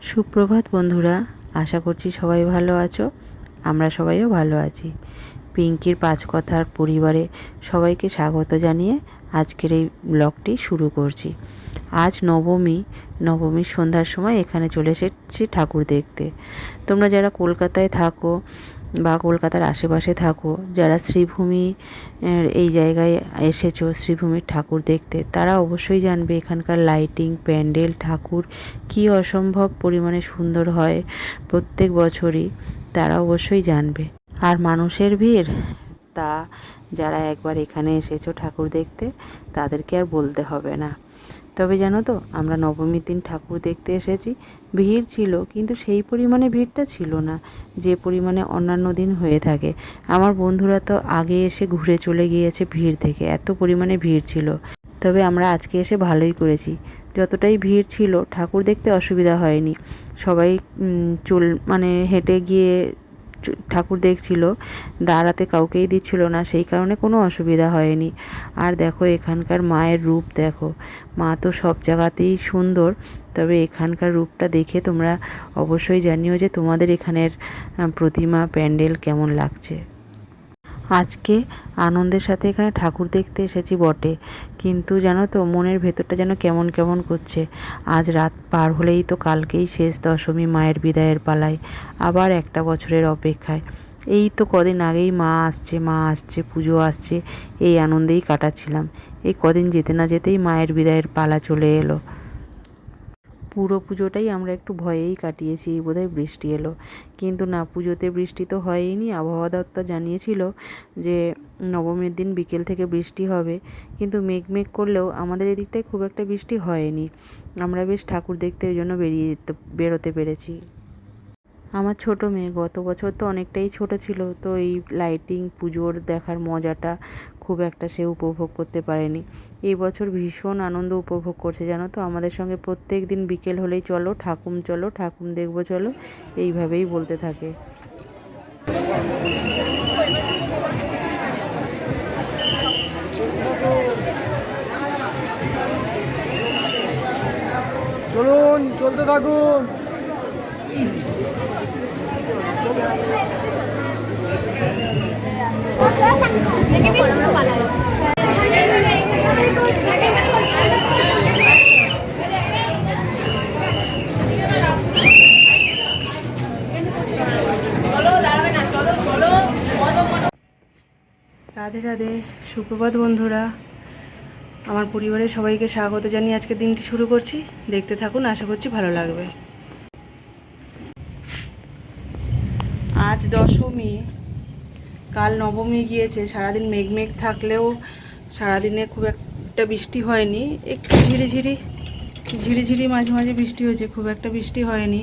সুপ্রভাত বন্ধুরা, আশা করছি সবাই ভালো আছো। আমরা সবাইও ভালো আছি। পিঙ্কির পাঁচ কথার পরিবারে সবাইকে স্বাগত জানিয়ে আজকের এই ব্লগটি শুরু করছি। আজ নবমী, নবমীর সন্ধ্যার সময় এখানে চলে এসেছি ঠাকুর দেখতে। তোমরা যারা কলকাতায় থাকো বা কলকাতার আশেপাশে থাকো, যারা শ্রীভূমি এই জায়গায় এসেছ, শ্রীভূমির ঠাকুর দেখতে, তারা অবশ্যই জানবে এখানকার লাইটিং প্যান্ডেল, ঠাকুর কি অসম্ভব পরিমাণে সুন্দর হয় প্রত্যেক বছরই, তারা অবশ্যই জানবে। আর মানুষের ভিড়, তা যারা একবার এখানে এসেছ ঠাকুর দেখতে, তাদেরকে আর বলতে হবে না। তবে জানো তো, আমরা নবমীর দিন ঠাকুর দেখতে এসেছি, ভিড় ছিল, কিন্তু সেই পরিমাণে ভিড়টা ছিল না, যে পরিমাণে অন্যান্য দিন হয়ে থাকে। আমার বন্ধুরা তো আগে এসে ঘুরে চলে গিয়েছে ভিড় থেকে, এত পরিমাণে ভিড় ছিল। তবে আমরা আজকে এসে ভালোই করেছি। যতটাই ভিড় ছিল, ঠাকুর দেখতে অসুবিধা হয়নি। সবাই চল মানে হেঁটে গিয়ে ঠাকুর দেখছিল, দাঁড়াতে কাউকেই দিচ্ছিল না, সেই কারণে কোনো অসুবিধা হয়নি। আর দেখো, এখানকার মায়ের রূপ দেখো। মা তো সব জায়গাতেই সুন্দর, তবে এখানকার রূপটা দেখে তোমরা অবশ্যই জানিও যে তোমাদের এখানের প্রতিমা, প্যান্ডেল কেমন লাগছে। আজকে আনন্দের সাথে এখানে ঠাকুর দেখতে এসেছি বটে। কিন্তু জানো তো, মনের ভেতরটা যেন কেমন কেমন করছে। আজ রাত পার হলেই তো কালকেই শেষ দশমী মায়ের বিদায়ের পালায়, আবার একটা বছরের অপেক্ষায়। এই তো কদিন আগেই মা আসছে মা আসছে, পুজো আসছে, এই আনন্দেই কাটাচ্ছিলাম। এই কদিন যেতে না যেতেই মায়ের বিদায়ের পালা চলে এলো। পুরো পুজোটাই আমরা একটু ভয়েই কাটিয়েছি, বোধহয় বৃষ্টি এলো। কিন্তু না, পুজোতে বৃষ্টি তো হয়ইনি। আবহাওয়া দপ্তর জানিয়েছিল যে নবমীর দিন বিকেল থেকে বৃষ্টি হবে। কিন্তু মেঘ মেঘ করলেও আমাদের এদিকটায় খুব একটা বৃষ্টি হয়নি। আমরা বেশ ঠাকুর দেখতে ওই জন্য বেরিয়ে যেতে, বেরোতে পেরেছি। আমার ছোট মেয়ে গত বছর তো অনেকটাই ছোট ছিল, তো এই লাইটিং পুজোর দেখার মজাটা খুব একটা সে উপভোগ করতে পারেনি। এই বছর ভীষণ আনন্দ উপভোগ করছে জানো তো? আমাদের সঙ্গে প্রত্যেক দিন বিকেল হলেই চলো ঠাকুম চলো ঠাকুম দেখব চলো এইভাবেই বলতে থাকে। চলুন চলতে থাকুন। রাধে রাধে। সুপ্রভাত বন্ধুরা। আমার পরিবারের সবাইকে স্বাগত জানিয়ে আজকের দিনটি শুরু করছি। দেখতে থাকুন, আশা করছি ভালো লাগবে। আজ দশমী। কাল নবমী গিয়েছে, সারাদিন মেঘ মেঘ থাকলেও সারাদিনে খুব একটা বৃষ্টি হয়নি। একটু ঝিরিঝিরি ঝিরিঝিরি মাঝে মাঝে বৃষ্টি হয়েছে, খুব একটা বৃষ্টি হয়নি।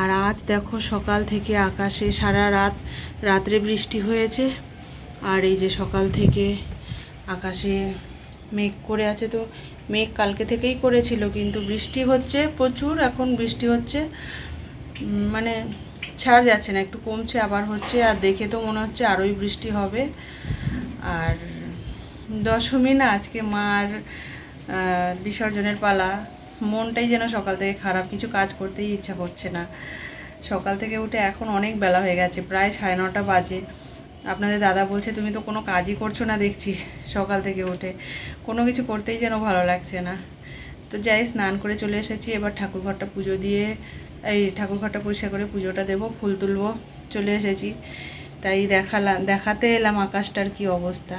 আর আজ দেখো সকাল থেকে আকাশে সারা রাত রাত্রে বৃষ্টি হয়েছে। আর এই যে সকাল থেকে আকাশে মেঘ করে আছে তো, মেঘ কালকে থেকেই করেছিল, কিন্তু বৃষ্টি হচ্ছে প্রচুর, এখন বৃষ্টি হচ্ছে। মানে ছাড় যাচ্ছে না, একটু কমছে আবার হচ্ছে, আর দেখে তো মনে হচ্ছে আরোই বৃষ্টি হবে। আর দশমী না, আজকে মার বিসর্জনের পালা। মনটাই যেন সকাল থেকে খারাপ, কিছু কাজ করতেই ইচ্ছা করছে না। সকাল থেকে উঠে এখন অনেক বেলা হয়ে গেছে, প্রায় সাড়ে নটা বাজে। আপনাদের দাদা বলছে, তুমি তো কোনো কাজই করছ না দেখছি সকাল থেকে উঠে। কোনো কিছু করতেই যেন ভালো লাগছে না। তো যাই, স্নান করে চলে এসেছি, এবার ঠাকুরঘরটা পুজো দিয়ে এই ঠাকুরঘরটা পরিষ্কার করে পুজোটা দেবো, ফুল তুলবো, চলে এসেছি। তাই দেখালাম দেখাতে এলাম আকাশটার কি অবস্থা।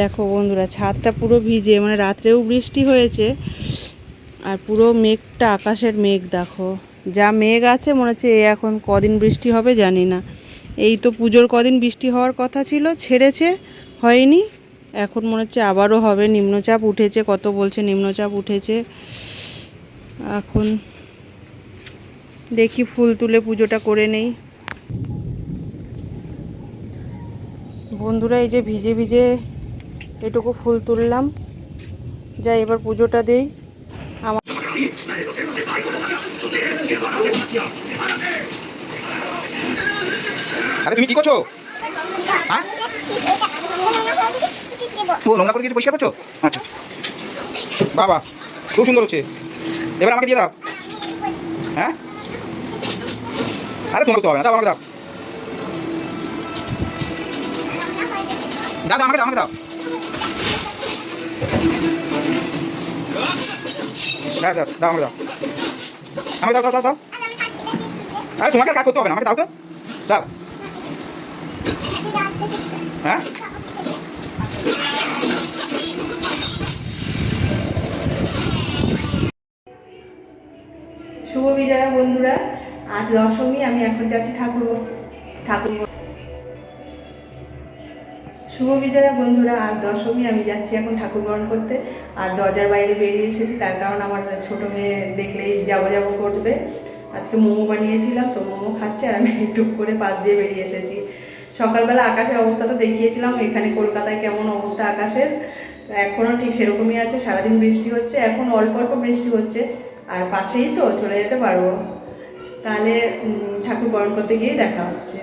দেখো বন্ধুরা, ছাদটা পুরো ভিজে মানে রাত্রেও বৃষ্টি হয়েছে, আর পুরো মেঘটা আকাশের মেঘ, দেখো। যা মেঘ আছে, মনে হচ্ছে এ এখন কদিন বৃষ্টি হবে জানি না। এই তো পুজোর কদিন বৃষ্টি হওয়ার কথা ছিল, ছেড়েছে, হয়নি। এখন মনে হচ্ছে আবারও হবে। নিম্নচাপ উঠেছে, কত বলছে? নিম্নচাপ উঠেছে। এখন দেখি, ফুল তুলে পুজোটা করে নেই। বন্ধুরা, এই যে ভিজে ভিজে এটুকু ফুল তুললাম। যাই এবার পুজোটা দেই। আমার আরে, তুমি কি করছ? ও নোংরা করে কিছু পরিষ্কার করছ? আচ্ছা। বাবা, খুব সুন্দর হচ্ছে। এবার আমাকে দিয়ে দাও। হ্যাঁ? আরে তোমাকে তো হবে না, দাও, আমাকে দাও। দাও আমাকে দাও আমাকে দাও। দাও দাও আমাকে দাও। আমাকে দাও দাও দাও দাও। আরে তোমাকে কাজ করতে হবে না, আমাকে দাও তো। দাও। হ্যাঁ? শুভ বিজয়া বন্ধুরা। আজ দশমী আমি এখন যাচ্ছি ঠাকুর ঠাকুর শুভ বিজয়া বন্ধুরা। আজ দশমী আমি যাচ্ছি এখন ঠাকুর বরণ করতে। আর দরজার বাইরে বেরিয়ে এসেছি। তার কারণ আমার ছোট মেয়ে দেখলেই যাব যাব করবে। আজকে মোমো বানিয়েছিলাম, তো মোমো খাচ্ছে আর আমি টুক করে পাশ দিয়ে বেরিয়ে এসেছি। সকালবেলা আকাশের অবস্থা তো দেখিয়েছিলাম, এখানে কলকাতায় কেমন অবস্থা আকাশের? এখনও ঠিক সেরকমই আছে, সারাদিন বৃষ্টি হচ্ছে, এখন অল্প অল্প বৃষ্টি হচ্ছে, আর পাশেই তো চলে যেতে পারব। তাহলে ঠাকুর বরণ করতে গিয়েই দেখা হচ্ছে।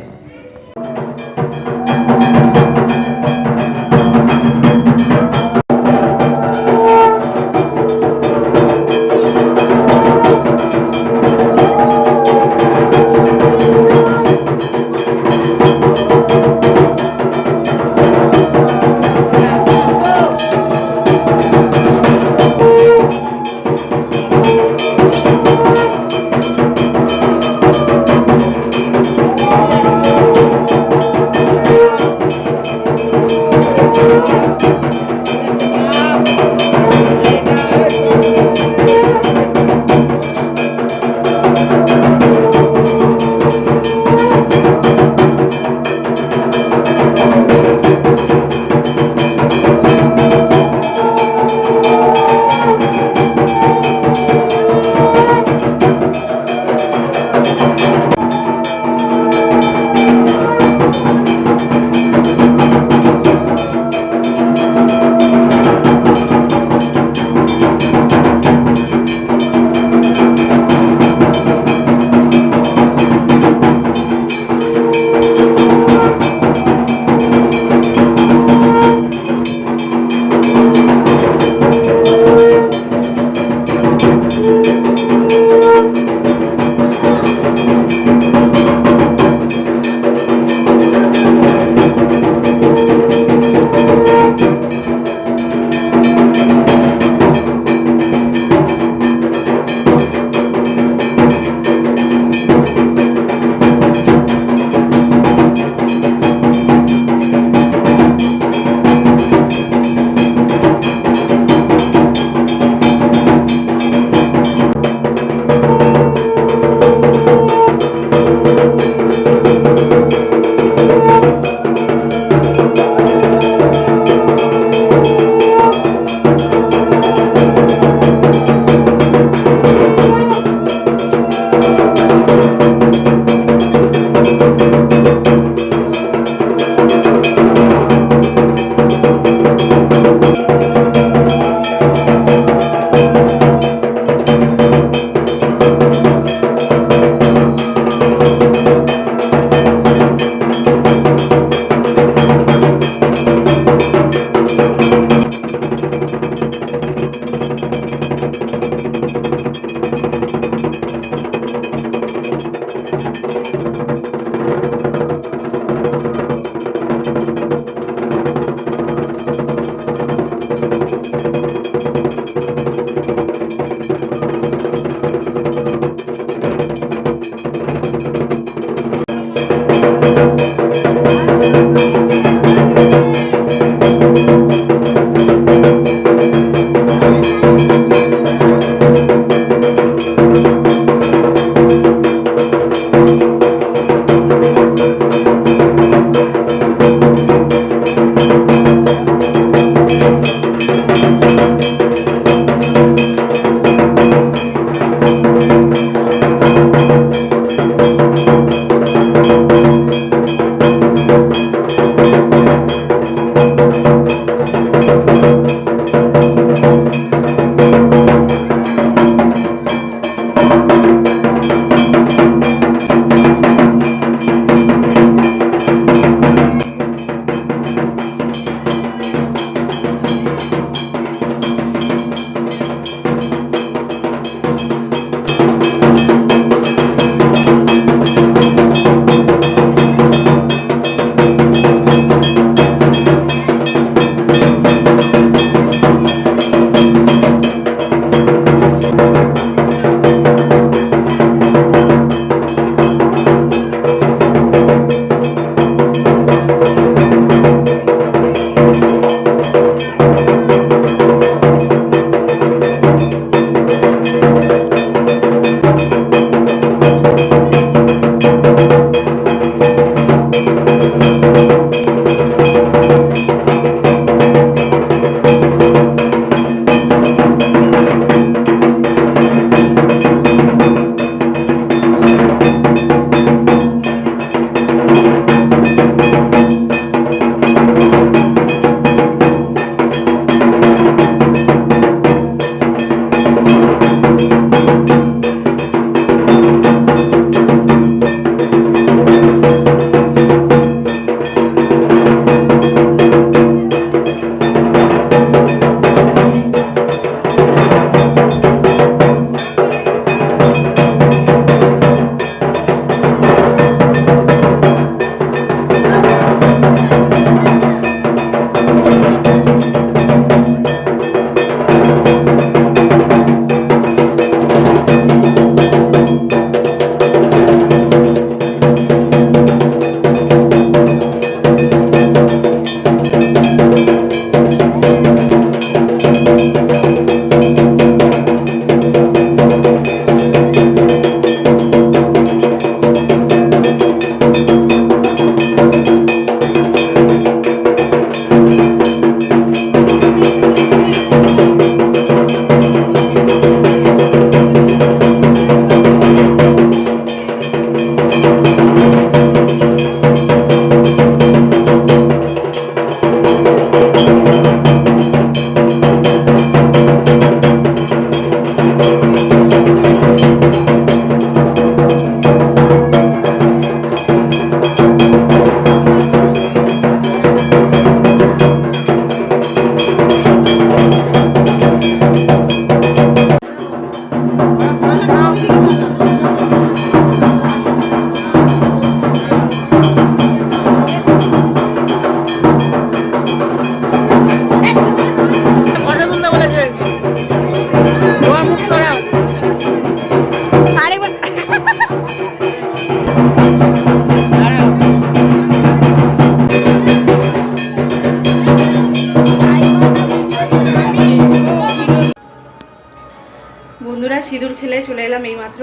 চলে এলাম এইমাত্র।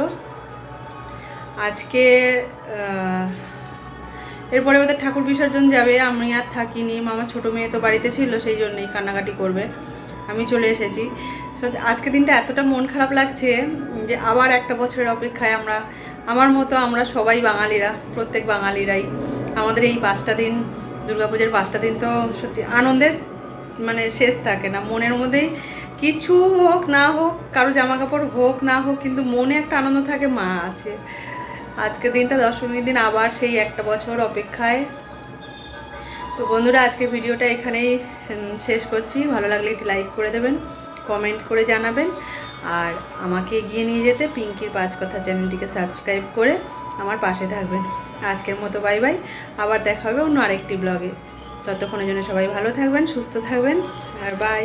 আজকে এরপরে ওদের ঠাকুর বিসর্জন যাবে। আমি আর থাকিনি, মামা ছোটো মেয়ে তো বাড়িতে ছিল, সেই জন্যই কান্নাকাটি করবে। আমি চলে এসেছি। আজকে দিনটা এতটা মন খারাপ লাগছে যে আবার একটা বছরের অপেক্ষায় আমরা, আমার মতো আমরা সবাই বাঙালিরা, প্রত্যেক বাঙালিরাই, আমাদের এই পাঁচটা দিন, দুর্গাপূজার পাঁচটা দিন তো সত্যি আনন্দের মানে শেষ থাকে না। মনের মধ্যেই কিছু হোক না হোক, কারও জামা কাপড় হোক না হোক, কিন্তু মনে একটা আনন্দ থাকে, মা আছে। আজকে দিনটা দশমীর দিন, আবার সেই একটা বছর অপেক্ষায়। তো বন্ধুরা আজকে ভিডিওটা এখানেই শেষ করছি। ভালো লাগলে একটি লাইক করে দেবেন, কমেন্ট করে জানাবেন, আর আমাকে এগিয়ে নিয়ে যেতে পিঙ্কির পাঁচ কথা চ্যানেলটিকে সাবস্ক্রাইব করে আমার পাশে থাকবেন। আজকের মতো বাই বাই, আবার দেখা হবে অন্য আরেকটি ব্লগে। ততক্ষণের জন্য সবাই ভালো থাকবেন, সুস্থ থাকবেন, আর বাই।